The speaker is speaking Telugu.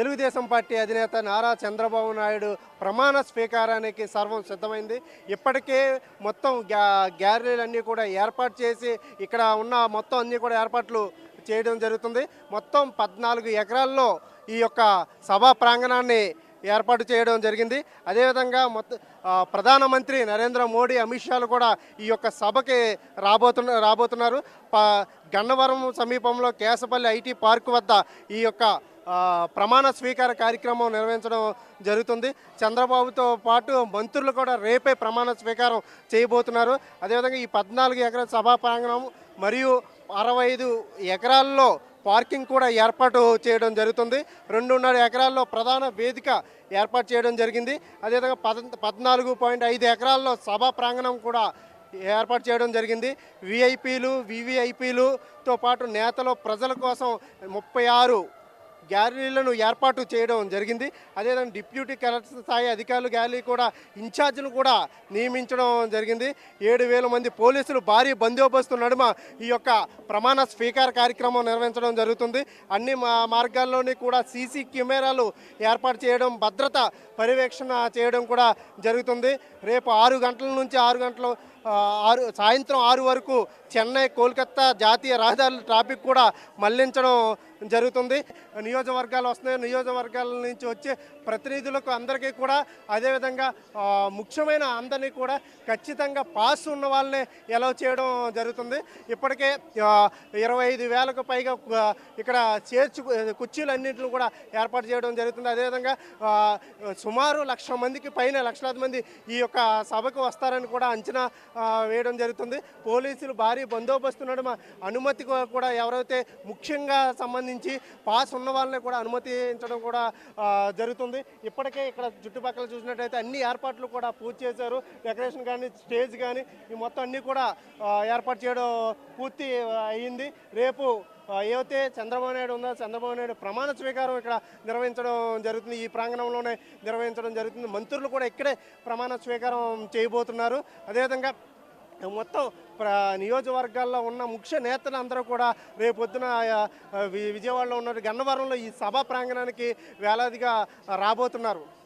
తెలుగుదేశం పార్టీ అధినేత నారా చంద్రబాబు నాయుడు ప్రమాణ స్వీకారానికి సర్వం సిద్ధమైంది. ఇప్పటికే మొత్తం గ్యా గ్యాలరీలన్నీ కూడా ఏర్పాటు చేసి ఇక్కడ ఉన్న మొత్తం అన్నీ కూడా ఏర్పాట్లు చేయడం జరుగుతుంది. మొత్తం పద్నాలుగు ఎకరాల్లో ఈ యొక్క సభా ప్రాంగణాన్ని ఏర్పాటు చేయడం జరిగింది. అదేవిధంగా మొత్తం ప్రధానమంత్రి నరేంద్ర మోడీ అమిత్ షాలు కూడా ఈ యొక్క సభకి రాబోతున్న రాబోతున్నారు. ప గన్నవరం సమీపంలో కేసపల్లి ఐటీ పార్క్ వద్ద ఈ యొక్క ప్రమాణ స్వీకార కార్యక్రమం నిర్వహించడం జరుగుతుంది. చంద్రబాబుతో పాటు మంత్రులు కూడా రేపే ప్రమాణ స్వీకారం చేయబోతున్నారు. అదేవిధంగా ఈ పద్నాలుగు ఎకరాల సభా ప్రాంగణం మరియు అరవై ఐదు ఎకరాల్లో పార్కింగ్ కూడా ఏర్పాటు చేయడం జరుగుతుంది. రెండున్నర ఎకరాల్లో ప్రధాన వేదిక ఏర్పాటు చేయడం జరిగింది. అదేవిధంగా పద పద్నాలుగు పాయింట్ ఐదు ఎకరాల్లో సభా ప్రాంగణం కూడా ఏర్పాటు చేయడం జరిగింది. విఐపీలు వివిఐపీలుతో పాటు నేతలు ప్రజల కోసం ముప్పై ఆరు గ్యాలరీలను ఏర్పాటు చేయడం జరిగింది. అదేవిధంగా డిప్యూటీ కలెక్టర్ స్థాయి అధికారులు గ్యాలరీ కూడా ఇన్ఛార్జ్ను కూడా నియమించడం జరిగింది. ఏడు వేల మంది పోలీసులు భారీ బందోబస్తు నడుమ ఈ యొక్క ప్రమాణ స్వీకార కార్యక్రమం నిర్వహించడం జరుగుతుంది. అన్ని మా- మార్గాల్లోని కూడా సీసీ కెమెరాలు ఏర్పాటు చేయడం భద్రత పర్యవేక్షణ చేయడం కూడా జరుగుతుంది. రేపు ఆరు గంటల నుంచి ఆరు గంటలు ఆరు సాయంత్రం ఆరు వరకు చెన్నై కోల్కత్తా జాతీయ రహదారుల ట్రాఫిక్ కూడా మళ్ళించడం జరుగుతుంది. నియోజకవర్గాలు వస్తున్నాయి. నియోజకవర్గాల నుంచి వచ్చే ప్రతినిధులకు అందరికీ కూడా అదేవిధంగా ముఖ్యమైన అందరినీ కూడా ఖచ్చితంగా పాస్ ఉన్న వాళ్ళనే ఎలా చేయడం జరుగుతుంది. ఇప్పటికే ఇరవై ఐదు వేలకు పైగా ఇక్కడ చేర్చు కుర్చీలన్నింటిని కూడా ఏర్పాటు చేయడం జరుగుతుంది. అదేవిధంగా సుమారు లక్ష మందికి పైన లక్షలాది మంది ఈ యొక్క సభకు వస్తారని కూడా అంచనా వేయడం జరుగుతుంది. పోలీసులు భారీ బందోబస్తు నడుమ అనుమతి కూడా ఎవరైతే ముఖ్యంగా సంబంధించి పాస్ ఉన్న వాళ్ళని కూడా అనుమతించడం కూడా జరుగుతుంది. ఇప్పటికే ఇక్కడ చుట్టుపక్కల చూసినట్టయితే అన్ని ఏర్పాట్లు కూడా పూర్తి చేశారు. డెకరేషన్ కానీ స్టేజ్ కానీ ఈ మొత్తం అన్నీ కూడా ఏర్పాటు చేయడం పూర్తి అయ్యింది రేపు ఏవైతే చంద్రబాబు నాయుడు ఉందో చంద్రబాబు నాయుడు ప్రమాణ స్వీకారం ఇక్కడ నిర్వహించడం జరుగుతుంది. ఈ ప్రాంగణంలోనే నిర్వహించడం జరుగుతుంది. మంత్రులు కూడా ఇక్కడే ప్రమాణ స్వీకారం చేయబోతున్నారు. అదేవిధంగా మొత్తం ప్రా నియోజకవర్గాల్లో ఉన్న ముఖ్య నేతలు అందరూ కూడా రేపొద్దున వి- విజయవాడలో ఉన్న గన్నవరంలో ఈ సభా ప్రాంగణానికి వేలాదిగా రాబోతున్నారు.